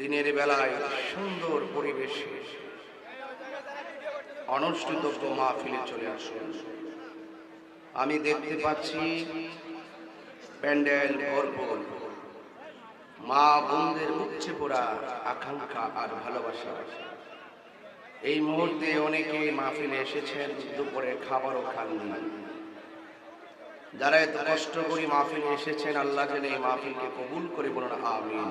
দিনের বেলায় সুন্দর পরিবেশে অনুষ্ঠিতব্য মাহফিলে চলে আসুন। আমি দেখতে পাচ্ছি প্যান্ডেল ভরপুর। মা বোনদের উচ্চে পড়া আকাঙ্ক্ষা আর ভালোবাসা। এই মুহূর্তে অনেকে মাহফিলে এসেছেন দুপুরে খাবারও খাননি। যারা এত কষ্ট করে মাহফিলে এসেছেন, আল্লাহ যেন এই মাহফিলকে কবুল করে বলুন, আমিন।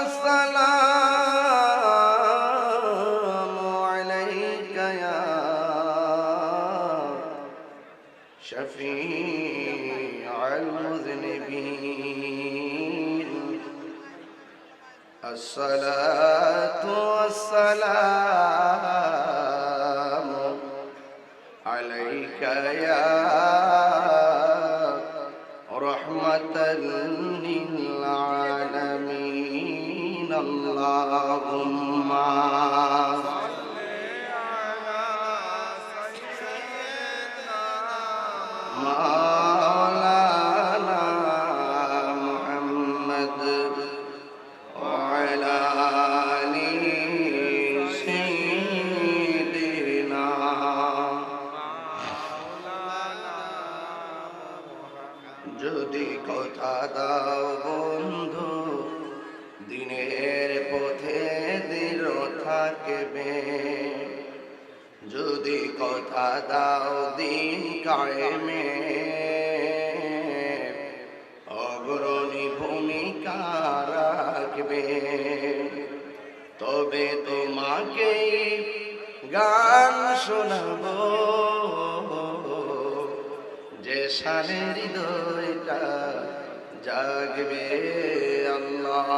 الصلاة والسلام عليك يا رحمة সানে হৃদয়টা জাগবে আল্লাহ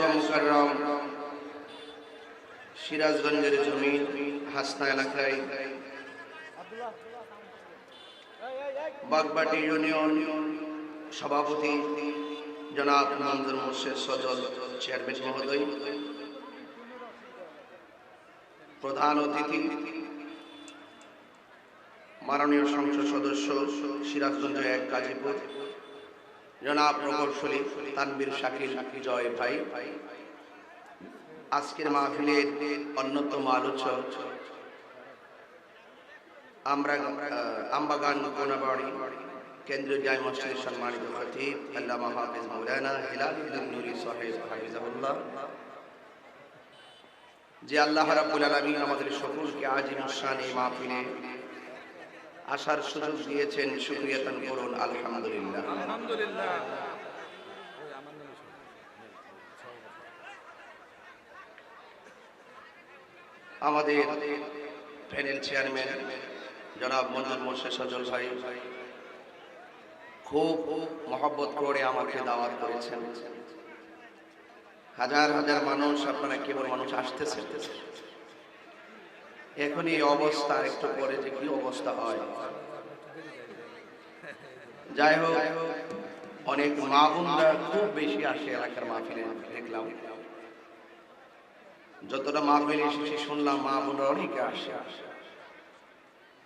দশম সিরাজগঞ্জের জমি, হাসনা এলাকায়। বাগবাটি ইউনিয়ন সভাপতি জনাব মঞ্জুর মোর্শেদ সজল, চেয়ারম্যান মহোদয়। প্রধান অতিথি, মাননীয় সংসদ সদস্য, সিরাজগঞ্জ এক কাজীপুর জনাব প্রকৌশলী তানবীর শাকিল জয় ভাই। আজকের মাহফিলের অন্যতম আলোচক আমরা আমবাগান কোনাবাড়ি কেন্দ্রীয় জায় মসজিদের সম্মানিত খতিব আল্লামা হাফিজ মৌলানা হিলাল ইবনে নুরি সাহেব হাফিজাহুল্লাহ। যে আল্লাহ রাব্বুল আলামিন আমাদের সকলকে শান এই মাহফিলে আসার সুযোগ দিয়েছেন শুকরিয়াতান করুন আলহামদুলিল্লাহ। আমাদের প্যানেল চেয়ারম্যান জনাব মঞ্জুর মোর্শেদ সজল ভাই খুব মহব্বত করে আমাকে দাওয়াত করেছেন। হাজার হাজার মানুষ আপনারা কেবল মানুষ আসতেছে এখন এই অবস্থা একটু পরে যে কি অবস্থা হয়। যাই হোক, অনেক মা বোনরা খুব বেশি আসে এলাকার মাহফিলে, দেখলাম। যতটা মাহফিলে এসেছি শুনলাম মা বোনরা অনেকে আসে।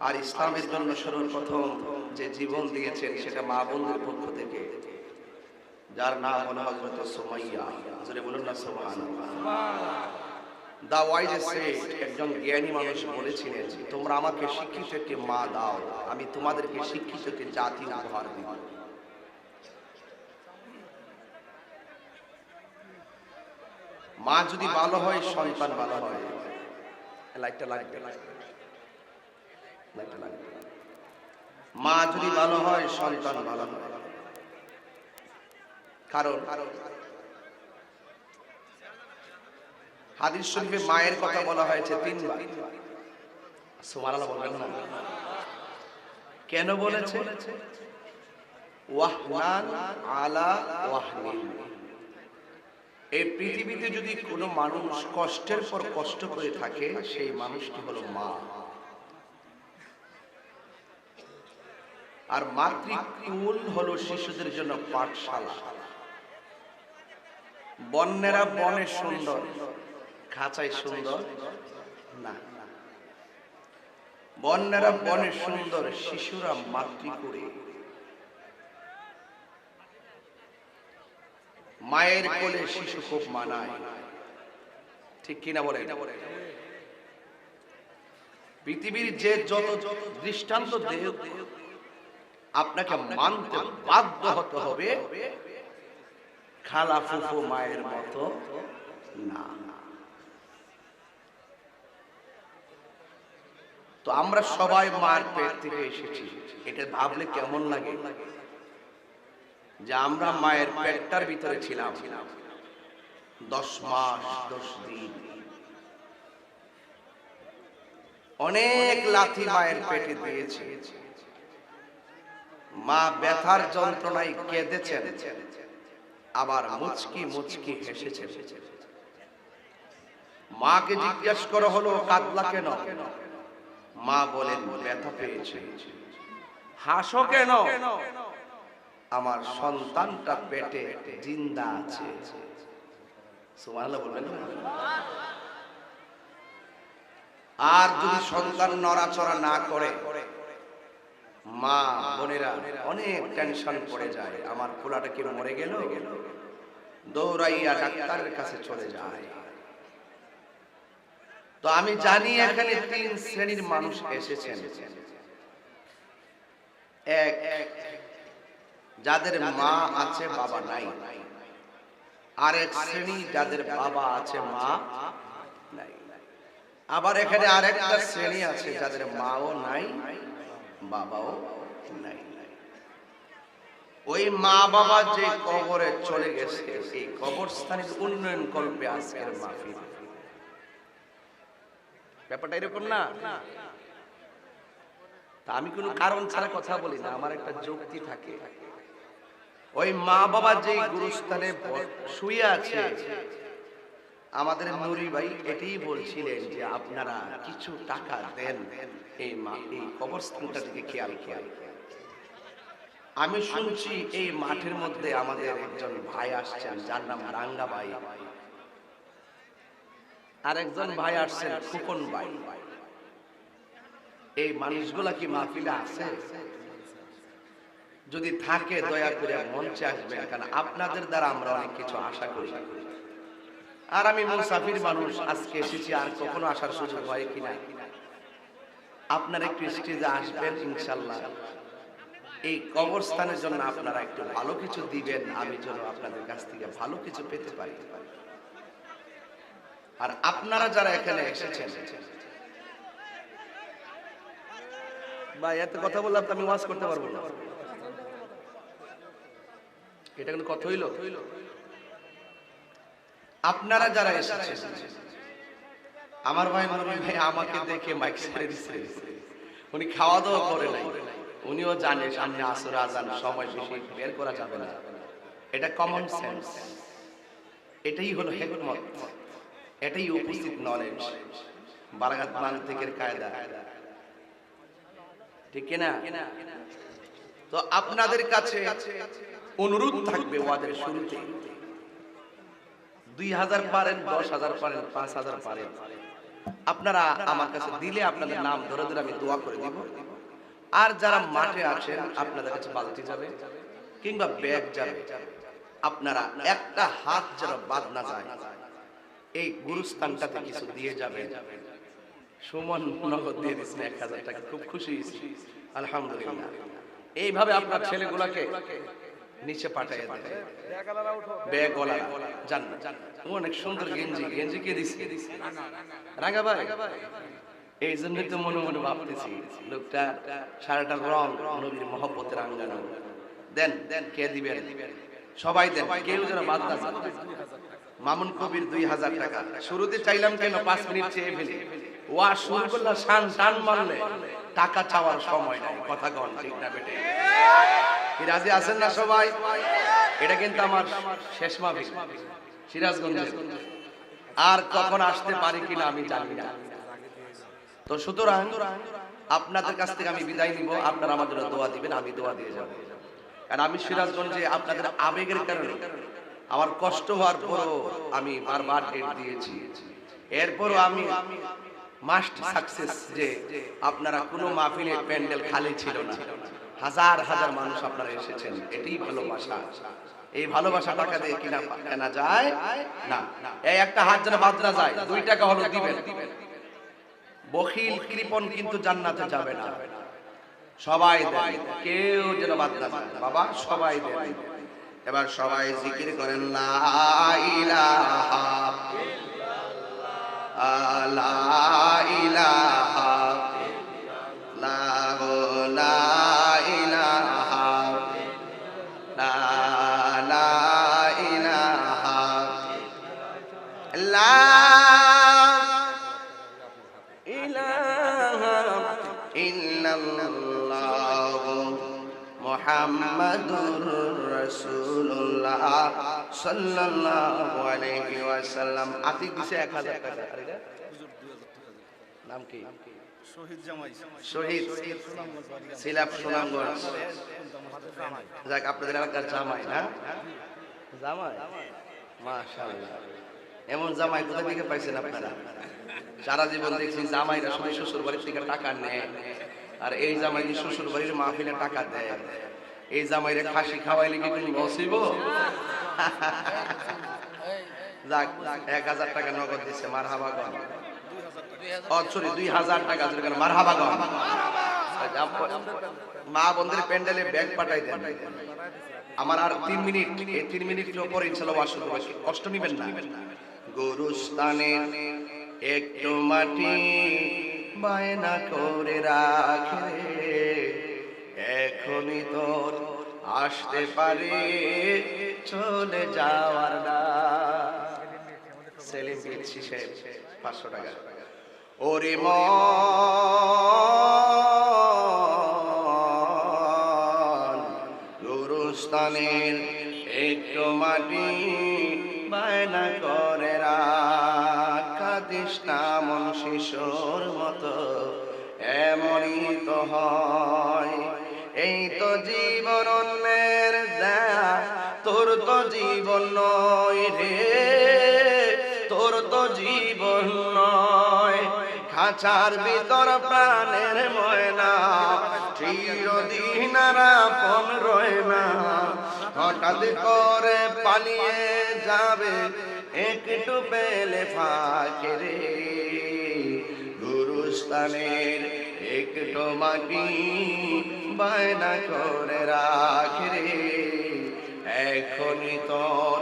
আর ইসলামের জন্য সর্বপ্রথম যে জীবন দিয়েছেন, সেটা মা বোনদের পক্ষ থেকে। যার নাম হলো হজরত সোমাইয়া। বলুন না সোমান দা ওয়াইজ সেট একজন জ্ঞানী মানুষ বলেছিলেন, তোমরা আমাকে শিক্ষিতকে মা দাও, আমি তোমাদেরকে শিক্ষিতকে জাতি উপহার দিব। মা যদি ভালো হয়, সন্তান ভালো হয়। লাইটটা লাগবে লাইটটা লাগবে মা যদি ভালো হয়, সন্তান ভালো হয়। কারণ হাদিস শরীফে মায়ের কথা বলা হয়েছে তিনবার। সুবহানাল্লাহ বলবেন না। কেন বলেছে? ওয়াহনান আলা ওয়াহনিন এই পৃথিবীতে যদি কোনো মানুষ কষ্টের পর কষ্ট করে থাকে সেই মানুষটি হলো মা। আর মাতৃকুল হলো শিশুদের জন্য পাঠশালা। বন্যেরা বনে সুন্দর। খাঁচায় সুন্দর? না। বন্যেরা বনে সুন্দর শিশুরা মাতৃকুড়ে মায়ের কোলে শিশু খুব মানায়। ঠিক কিনা বলে পৃথিবীর যে যত দৃষ্টান্ত দেহ আপনাকে মানতে বাধ্য হতে হবে। খালা ফুফু মায়ের মতো না। তো আমরা সবাই মায়ের পেট থেকে এসেছি। এটা ভাবলে কেমন লাগে? যে আমরা মায়ের পেটটার ভিতরে ছিলাম। দশ মাস, দশ দিন। অনেক লাথি মায়ের পেটে দিয়েছে। মা ব্যথার যন্ত্রণায় কেঁদেছেন। আবার মুচকি মুচকি হেসেছেন। মাকে জিজ্ঞেস করা হলো কাতলা কেন? মা বলেন ব্যথা পেয়েছে। হাসো কেন? আমার সন্তানটা পেটে জিন্দা আছে। সুবহানাল্লাহ বলবেন আর যদি সন্তান নড়াচড়া না করে মা বোনেরা অনেক টেনশন পড়ে যায়। আমার পোলাটা কি মরে গেল? দৌড়াইয়া ডাক্তারের কাছে চলে যায়। তো আমি জানি এখানে তিন শ্রেণির মানুষ এসেছেন। এক, যাদের মা আছে, বাবা নাই। আরেক শ্রেণি, যাদের বাবা আছে, মা নাই। আবার এখানে আরেকটা শ্রেণি আছে, যাদের মাও নাই, বাবাও নাই। ওই মা বাবা যে কবরে চলে গেছে, এই কবরস্থানের উন্নয়ন কল্পে আজকের মাহফিল। ব্যাপারটা এরকম না। তা আমি কোনো কারণ ছাড়া কথা বলি না, আমার একটা যুক্তি থাকে। ওই মা বাবা যে গুরুস্থানে শুয়ে আছে, আমাদের নুরি ভাই এটাই বলছিলেন যে আপনারা কিছু টাকা দেন এই মা, এই কবরস্থানটা থেকে খেয়াল খেয়াল আমি শুনছি এই মাঠের মধ্যে আমাদের একজন ভাই আসছেন, যার নাম রাঙ্গা ভাই। আর একজন ভাই আসছেন ফুকন ভাই। এই মানুষগুলা কি মাহফিলে আছে? যদি থাকে, দয়া করে মঞ্চে আসবেন, কারণ আপনাদের দ্বারা আমরা অনেক কিছু আশা করি। আর আমি মুসাফির মানুষ, আজকে এসেছি, আর কখনো আসার সুযোগ হয় কিনা? আপনারা একটু স্টেজে আসবেন, ইনশাল্লাহ। এই কবরস্থানের জন্য আপনারা একটু ভালো কিছু দিবেন, আমি যেন আপনাদের কাছ থেকে ভালো কিছু পেতে পারি। আর আপনারা যারা এখানে এসেছেন। ভাই, এত কথা বললাম তো আমি ওয়াজ করতে পারব না। এটা কিন্তু কথা হইল। আপনারা যারা এসেছেন, আমার ভাই নবী ভাই আমাকে দেখে মাইক ছেড়ে দিচ্ছে উনি খাওয়া দাওয়া করে নাই। উনিও জানে সামনে আসর, আজান, সময় বেশি, বের করা যাবে না। এটা কমন সেন্স এটাই হলো হেকমত। এটাই উপস্থিত নলেজ বারাগাত মান্তিকের কায়দা। ঠিক কিনা? তো আপনাদের কাছে অনুরোধ থাকবে ওয়াদের শুরুতে। দুই হাজার পারেন, দশ হাজার পারেন, পাঁচ হাজার পারেন। আপনারা আমার কাছে দিলে আপনাদের নাম ধরে ধরে আমি দোয়া করে দিব। আর যারা মাঠে আছেন, আপনাদের কাছে বালতি যাবে কিংবা ব্যাগ যাবে। আপনারা একটা হাত যেন বাদ না যায়। এই গুরুস্থানটাতে কিছু দিয়ে যাবেন। সুমন নগদ দিয়ে দিচ্ছেন এক হাজার টাকা। খুব খুশি আলহামদুলিল্লাহ। এইভাবে আপনার ছেলেগুলাকে নিচে পাঠিয়ে দেবে জান অনেক সুন্দর গেঞ্জি। গেঞ্জি কে রাঙা ভাই। এই জন্য তো মনে মনে ভাবতেছি, লোকটা সারাটা রং নবীর মহব্বতের দেন দেন, কে দিবেন? সবাই দেন। কেউ যেন বাদ না মামুন কবির দুই হাজার টাকা। শুরুতে চাইলাম কেন পাঁচ মিনিট চেয়ে ফেলি? ওয়া, শুরু করলে শান টান মারলে টাকা চাওয়ার সময় নাই। কথা কন, ঠিক না বেটে? কি রাজি আছেন না সবাই? এটা কিন্তু আমার শেষ মাহফিল সিরাজগঞ্জে আর কখন আসতে পারি কিনা আমি জানি না। তো সুতরাং আপনাদের কাছ থেকে আমি বিদায় নিব। আপনারা জন্য দোয়া দিবেন, আমি দোয়া দিয়ে যাব। কারণ আমি সিরাজগঞ্জে আপনাদের আবেগের কারণে আমার কষ্ট হওয়ার পরও আমি বারবার ডেট দিয়েছি। এরপরও আমি মাস্ট সাকসেস যে আপনারা কোনো মাহফিলে প্যান্ডেল খালি ছিল না। হাজার হাজার মানুষ আপনারা এসেছেন, এটাই ভালোবাসা। এই ভালোবাসা টাকা দিয়ে কিনা কেনা যায়? না। এই একটা হাত যেন বাদ না যায়, দুই টাকা হলো দিবেন। বখিল কৃপন কিন্তু জান্নাতে যাবে না। সবাই দেয় কেউ যেন বাদ না যায় বাবা, সবাই দেন। এবার সবাই জিকির করেন লা ইলাহা লা ইলাহা লা সাল্লাল্লাহু আলাইহি ওয়াসাল্লাম। আতিক দিছে 1000 টাকা। আর এটা? নাম কি? শহীদ জামাই। শহীদ। সিলাপ সুনামগঞ্জ। যাক আপনাদের এলাকার জামাই না? জামাই? মাশাআল্লাহ। এমন জামাই কোথা থেকে পাইছেন আপনারা? সারা জীবন দেখছি জামাইরা শুধু শ্বশুর বাড়ির থেকে টাকা নেয়। আর এই জামাই যে শ্বশুর বাড়ির মাহফিলে টাকা দেয় এই জামাইরে খাসি খাওয়াইলে কি কোনো নসিব? যাক এক হাজার টাকা নগদ দিচ্ছে মার হাবা দুই হাজার টাকা মারহাবা গো মা বন্ধের প্যান্ডেলে ব্যাগ পাঠাই দেন। আমার আর তিন মিনিট, এই তিন মিনিট পরে ইনশাল্লাহ ওয়াশ শুরু করব। কষ্ট নিবেন না। গরুস্থানে একটু মাটি বায়না করে রাখে। এখনই তোর আসতে পারে, চলে যাওয়ার না। সেলিম সে পাঁচশো টাকা। ওরে মন গুরুস্থানের একটু মাটি বায়না করে কাদিস না মন শিশুর মতো, এমনই তো হয়। এই তো জীবন তোর তো জীবন নয় রে। তোর তো জীবন নয়। খাঁচার ভিতর প্রাণের ময়না চিরদিন আপন রয় না। হঠাৎ করে পালিয়ে যাবে একটু পেলে ফাঁকে রে। গুরুস্থানের একটু মাটি বায়না করে রাখে রে। এখনই তোর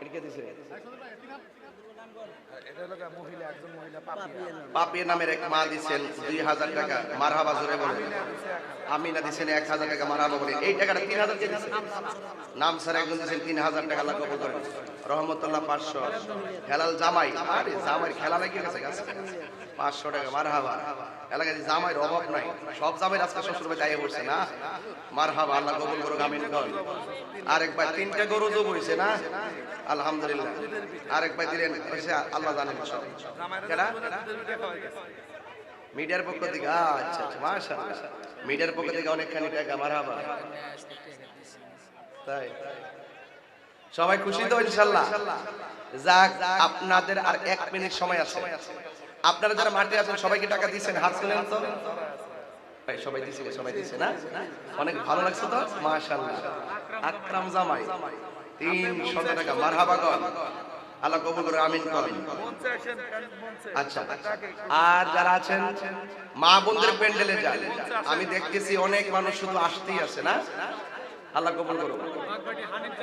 এটা কে দিছে? এটা হলো গিয়ে মহিলা একজন মহিলা পাপিয়া। নামের এক মা দিচ্ছেন দুই হাজার টাকা। মারহাবা জোরে বলে আমিনা দিচ্ছেন এক হাজার টাকা মারহাবা বলে এই টাকাটা তিন হাজার নাম স্যার একজন দিচ্ছেন তিন হাজার টাকা লাখ কবুল করেন। রহমতুল্লাহ পাঁচশো। হেলাল জামাই। আরে জামাই খেলা লাগিয়ে গেছে গাছে পাঁচশো টাকা মারহাবা। এলাকায় জামাইয়ের অভাব নাই। সব জামাই আজকে শ্বশুর পড়ছে না? মারহাবা আল্লাহ কবুল করো গামিন আরেকবার তিনটা গরু যোগ হয়েছে না? আলহামদুলিল্লাহ। আরেকবার দিলেন হয়েছে আল্লাহ সব কেনা মিডিয়ার পক্ষ থেকে? আচ্ছা আচ্ছা মিডিয়ার পক্ষ থেকে অনেকখানি টাকা মারহাবা। তাই। সবাই খুশি তো ইনশাআল্লাহ? যাক আপনাদের আর এক মিনিট সময় আছে। আপনারা যারা মাঠে আছেন সবাইকে টাকা দিয়েছেন হাত তুলেন তো? সবাই দিছে সবাই দিছে না? অনেক ভালো লাগছে তো? মাশাআল্লাহ। আকরাম জামাই। তিনশত টাকা। মারহাবা গন আল্লাহ কবুল করে আমিন করেন। আচ্ছা। আর যারা আছেন মা বোনদের প্যান্ডেলে যান। আমি দেখতেছি অনেক মানুষ শুধু আসতেই আছে না? আল্লাহ কবুল করো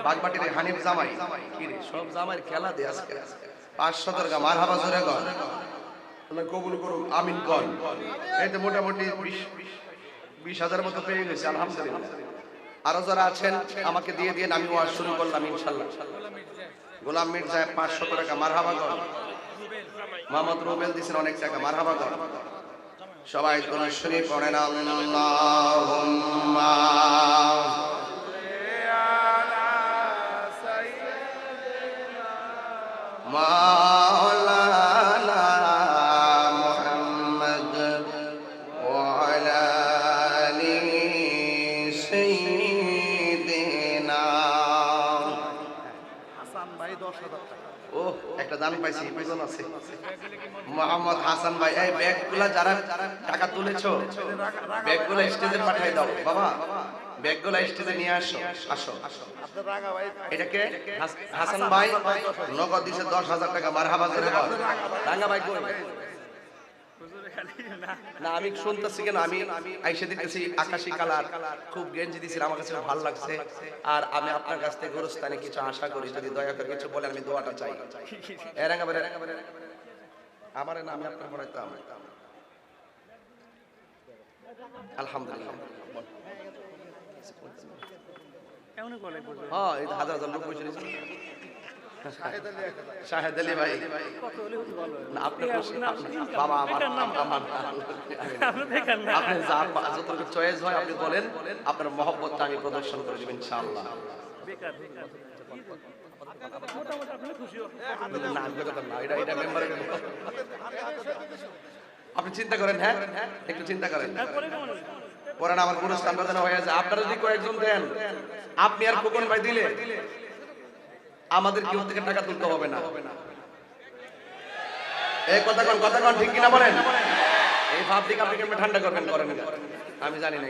বাগবাটির হানিফ জামাই। কি রে সব জামাইয়ের খেলা দে আজকে। পাঁচশো টাকা মার হাবা জোরে গন আল্লাহ কবুল করুক আমিন কর। এই তো মোটামুটি বিশ বিশ হাজার মতো পেয়ে গেছে আলহামদুলিল্লাহ। আরও যারা আছেন, আমাকে দিয়ে দিয়ে আমি ওয়াজ শুরু করলাম, ইনশাল্লাহ। গোলাম মির্জা পাঁচশো টাকা মারহাবাগর মোহাম্মদ রুবেল দিছেন অনেক টাকা মারহাবাগর সবাই কোরআন পড়ে পড়েন মা পাইছি বুঝলাম আছে। মোহাম্মদ হাসান ভাই, এই ব্যাগগুলা যারা টাকা তুলেছো, ব্যাগগুলা স্টেজে পাঠাই দাও, বাবা। ব্যাগগুলা স্টেজে নিয়ে আসো আসো। এটাকে হাসান ভাই, নগদ দিছে দশ হাজার টাকা, মারহাবা করে রাঙ্গা ভাই না আমি শুনতেছি কেন? আমি আইসে দেখতেছি আকাশি কালার খুব গেঞ্জি দিছিল আমার কাছে ভালো লাগছে। আর আমি আপনার কাছ থেকে গোরস্থানে কিছু আশা করি যদি দয়া করে কিছু বলেন আমি দোয়াটা চাই। এ আমার নাম আমি আপনার পড়াইতাম আলহামদুলিল্লাহ। হ্যাঁ হাজার হাজার লোক বসে রয়েছে। শাহেদ আলী ভাই। আপনি বাবা আমার আমার আপনি যতটুকু চয়েস হয় আপনি বলেন। আপনার মহব্বতটা আমি প্রদর্শন করে দেবেন ইনশাআল্লাহ। আপনি চিন্তা করেন হ্যাঁ? একটু চিন্তা করেন। পরে আমার পুরস্কার বাজানো হয়ে যায় আপনারা যদি কয়েকজন দেন আপনি আর খোকন ভাই দিলে? আমাদের কেউ থেকে টাকা তুলতে হবে না? এই কথা কন কথা কন ঠিক কিনা বলেন? এই আপনি কেমন ঠান্ডা করবেন করেন আমি জানি না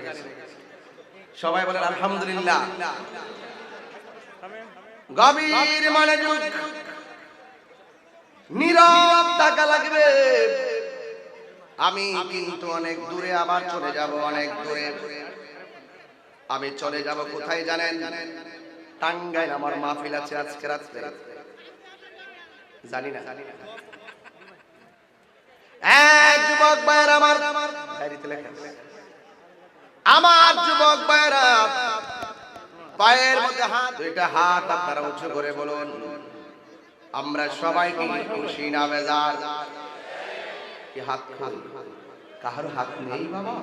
সবাই বলেন আলহামদুলিল্লাহ। গভীর মনোযোগ নীরব টাকা লাগবে। আমি কিন্তু অনেক দূরে আবার চলে যাব অনেক দূরে। আমি চলে যাব কোথায় জানেন জানেন? টাঙ্গাইল আমার মাহফিল আছে আজকে রাত্রে। জানি না। এক যুবক আমার ডায়েরিতে লেখা আমার যুবক পায়ের মধ্যে হাত, দুইটা হাত আপনারা উঁচু করে বলুন। আমরা সবাই খুশি না বেজার? কি হাত কাহার হাত নেই বাবা।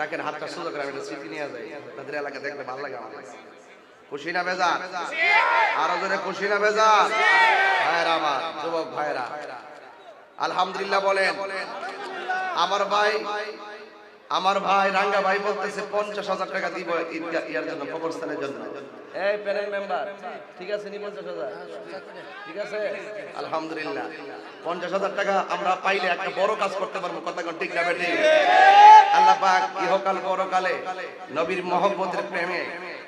রাখেন, হাতটা সুযোগ একটা স্মৃতি নিয়ে যাই। তাদের এলাকা দেখলে ভালো লাগে আমার। খুশি না বেজার? আরও জোরে খুশি না বেজার? ভাইরা আমার যুবক ভাইরা আলহামদুলিল্লাহ বলেন আমার ভাই আমার ভাই রাঙ্গা ভাই বলতেছে পঞ্চাশ হাজার টাকা দিব ইয়ার জন্য কবরস্থানের জন্য। এই প্যানেল মেম্বার ঠিক আছে নি পঞ্চাশ হাজার? ঠিক আছে? আলহামদুলিল্লাহ। পঞ্চাশ হাজার টাকা আমরা পাইলে একটা বড় কাজ করতে পারব কথা ঠিক না বেটি আল্লাহ পাক ইহকাল পরকালে নবীর মহব্বতের প্রেমে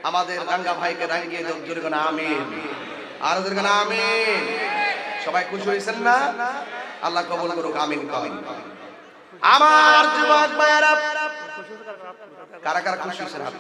আমাদের রাঙ্গা ভাইকে রাঙ্গিয়ে জোরে কোন আমিন। আর কোন আমিন। সবাই খুশি হয়েছেন না? আল্লাহ কবুল করুক, আমিন কমিন। আমার যুবক ভাইয়েরা, কারা কারা খুশি হয়েছেন হাত